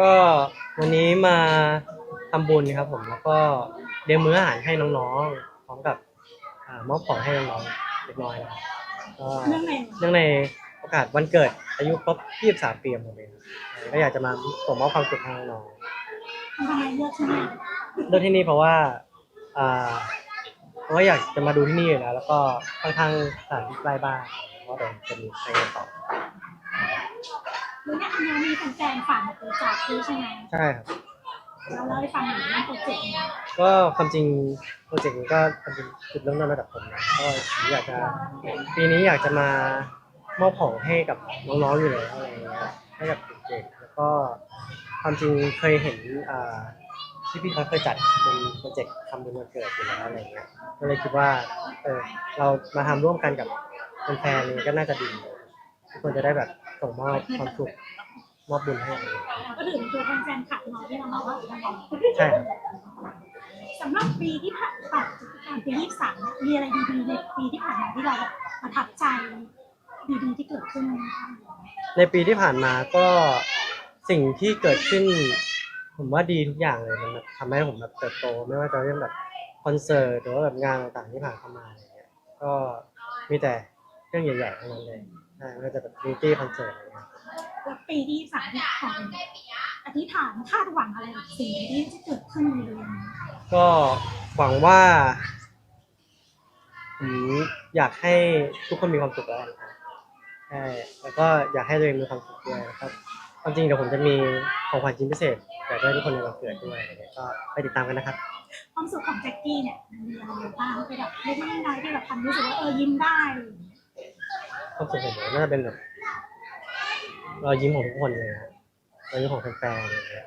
ก็วันนี้มาทำบุญครับผมแล้วก็เตรียมมื้ออาหารให้น้องๆพร้อมกับอ่ามอบของให้น้องๆเล็กน้อยนะครับก็เรื่องไหนเนื่องในโอกาสวันเกิดอายุครบ 23 ปีของผมเองครับก็อยากจะมาส่งมอบความสุขให้น้องทำไมเลือกที่นี่ๆเลือกที่นี่เพราะว่าอ่าเพราะว่าอยากจะมาดูที่นี่อยู่แล้ว แล้วก็ค่อนข้างสถานที่ใกล้บ้านเพราะเดี๋ยวจะมีไปกันต่อ รู้เนี่ยอันนี้มีแฟนๆฝากมาบริจาคด้วยใช่ไหมใช่ครับแล้วเล่าให้ฟังหน่อยเรื่องโปรเจกต์นี้ก็ความจริงโปรเจกต์นี้ก็ความจริงจุดเริ่มต้นมาจากผมนะก็ผมอยากจะปีนี้อยากจะมามอบของให้กับน้องๆอยู่แล้วอะไรอย่างเงี้ยให้กับเด็กๆแล้วก็ความจริงเคยเห็นอ่าที่พี่เขาเคยจัดเป็นโปรเจกต์ทำบุญวันเกิดอยู่แล้วอะไรอย่างเงี้ยก็เลยคิดว่าเออเรามาทำร่วมกันกับแฟนๆนี่ก็น่าจะดี ทุกคนจะได้แบบส่งมอบความสุขมอบบุญให้กันก็ถือเป็นตัวแทนแฟนคลับเนาะที่เรามาว่าใช่ครับ สำหรับปีที่ผ่านผ่านผ่านปีที่สามเนี่ยมีอะไรดีๆในปีที่ผ่านมาที่เราแบบประทับใจดีๆที่เกิดขึ้นไหมคะในปีที่ผ่านมาก็สิ่งที่เกิดขึ้น ผมว่าดีทุกอย่างเลยมันแบบทำให้ผมแบบเติบโต ไม่ว่าจะเรื่องแบบคอนเสิร์ตหรือว่าแบบงานต่างๆที่ผ่านเข้ามาอะไรเงี้ยก็มีแต่เรื่องใหญ่ๆทั้งนั้นเลย ใช่ไม่ว่าจะแบบบิวตี้คอนเสิร์ตอะไรเงี้ยแล้วปีที่สามเนี่ยของอธิษฐานคาดหวังอะไรกับสิ่งที่จะเกิดขึ้นในเดือนนี้ก็หวังว่าผมอยากให้ทุกคนมีความสุขแล้วกันครับใช่แล้วก็อยากให้ตัวเองมีความสุขด้วยนะครับความจริงเดี๋ยวผมจะมีของขวัญชิ้นพิเศษอยากได้ทุกคนในวันเกิดด้วยอะไรเงี้ยก็ไปติดตามกันนะครับ ความสุขของแจ็คกี้เนี่ยมันมีอะไรบ้างไปแบบเล็กๆน้อยๆที่แบบทำรู้สึกว่าเออยิ้มได้ ความสุขของผมน่าจะเป็นแบบรอยยิ้มของทุกคนเลยครับรอยยิ้มของแฟนๆอะไรเงี้ย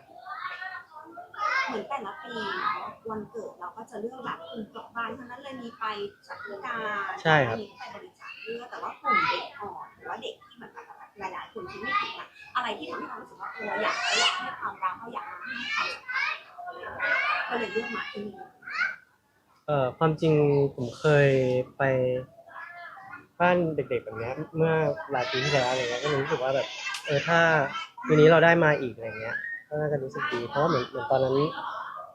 เหมือนแต่ละปีเนาะวันเกิดเราก็จะเลือกแบบกลุ่มเปราะบางทั้งนั้นเลยมีไปสักการใช่ครับ มีไปบริจาคเลือดแต่ว่ากลุ่มเด็กอ่อนหรือว่าเด็กที่เหมือนกับแบบหลายๆคนที่ไม่ถึงอะอะไรที่ทำให้เรารู้สึกว่าเอออยากอยากให้ความรักเขาอยากให้ความสำคัญก็เลยเลือกมาที่นี่เอ่อความจริงผมเคยไป บ้านเด็กๆแบบเนี้ยเมื่อหลายปีที่แล้วอะไรเงี้ยก็รู้สึกว่าแบบเออถ้าปีนี้เราได้มาอีกอะไรเงี้ยก็น่าจะรู้สึกดีเพราะว่าเหมือนเหมือนตอนนั้น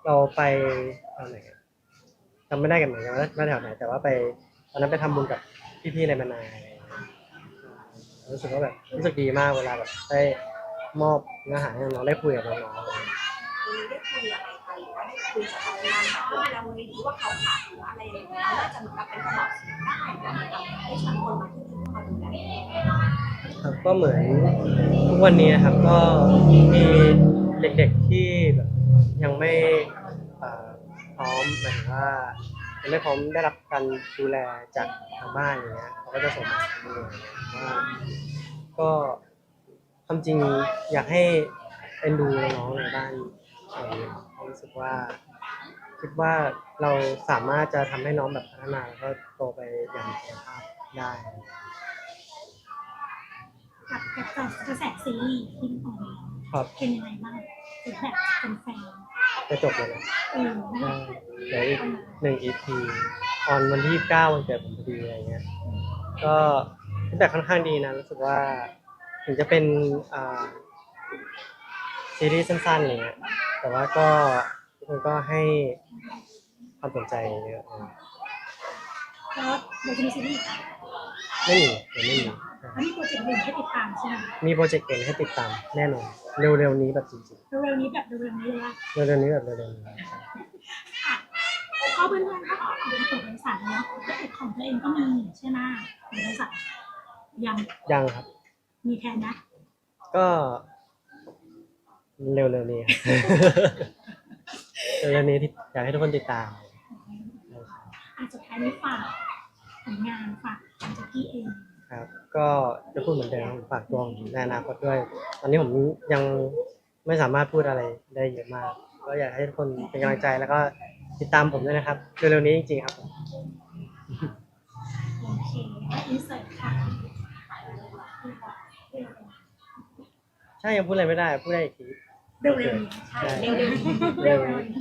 เราไปตอนไหนอะจำไม่ได้กันเหมือนกันว่าว่าแถวไหนแต่ว่าไปตอนนั้นไปทำบุญกับพี่ๆในมานายอะไรเงี้ยรู้สึกว่าแบบรู้สึกดีมากเวลาแบบได้มอบเนื้อหาให้น้องๆได้คุยกับน้องๆอะไรเงี้ยมีได้คุยอะไรกันหรือว่าได้คุยกับทางงานของเราเลยดีว่าเขาขาดหรืออะไรเราน่าจะเหมือนกับเป็นกระบอกเสียง ก็เหมือนทุกวันนี้ครับก็มีเด็กๆที่แบบยังไม่พร้อมหมายถึงว่ายังไม่พร้อมได้รับการดูแลจากทางบ้านอย่างเงี้ยเขาก็จะส่งมาที่นี่อะไรเงี้ยว่าก็ความจริงอยากให้เอ็นดูน้องในบ้านเออเพราะรู้สึกว่า คิดว่าเราสามารถจะทำให้น้องแบบพัฒนาแล้วก็โตไปอย่างมีคุณภาพได้ กับกับกระแสซีรีส์ที่ออกมาครับเป็นยังไงบ้างฟีดแบ็กเป็นแฟนจะจบเลยนะเออนะใช่เหลืออีกหนึ่ง EP ออนวันที่เก้าวันเกิดผมพอดีอะไรเงี้ย ก็ฟีดแบ็กค่อนข้างดีนะ รู้สึกว่าถึงจะเป็นอ่าซีรีส์สั้นๆอะไรเงี้ย แต่ว่าก็ทุกคนก็ให้ความสนใจเยอะนะแล้วเดี๋ยวจะมีซีรีส์อีกอะไม่มียังไม่มีแล้ว มีโปรเจกต์อื่นให้ติดตามใช่ไหมมีโปรเจกต์อื่นให้ติดตามแน่นอนเร็วๆนี้แบบจริงเร็วๆนี้แบบเร็วๆนี้เลยว่าๆเร็วๆนี้แบบเร็วๆนี้ค่ะก็เพื่อนๆก็ออกเป็นเปิดบริษัทเนาะธุรกิจของตัวเองก็มีใช่ไหมเปิดบริษัทยังยังครับ มีแทนนะก็เร็วๆนี้ครับ เร็วๆนี้ที่อยากให้ทุกคนติดตามอันสุดท้ายนี้ฝากผลงานฝากของแจ็คกี้เอง ครับ ก็จะพูดเหมือนเดิมฝากตัวผมในอนาคตด้วย ตอนนี้ผมยังไม่สามารถพูดอะไรได้เยอะมาก ก็อยากให้ทุกคนเป็นกำลังใจแล้วก็ติดตามผมด้วยนะครับเร็วๆนี้จริงๆครับผมโอเคอินเสิร์ตค่ะใช่ยังพูดอะไรไม่ได้พูดได้อีกทีเร็วๆนี้ใช่เร็วๆเร็วๆนี้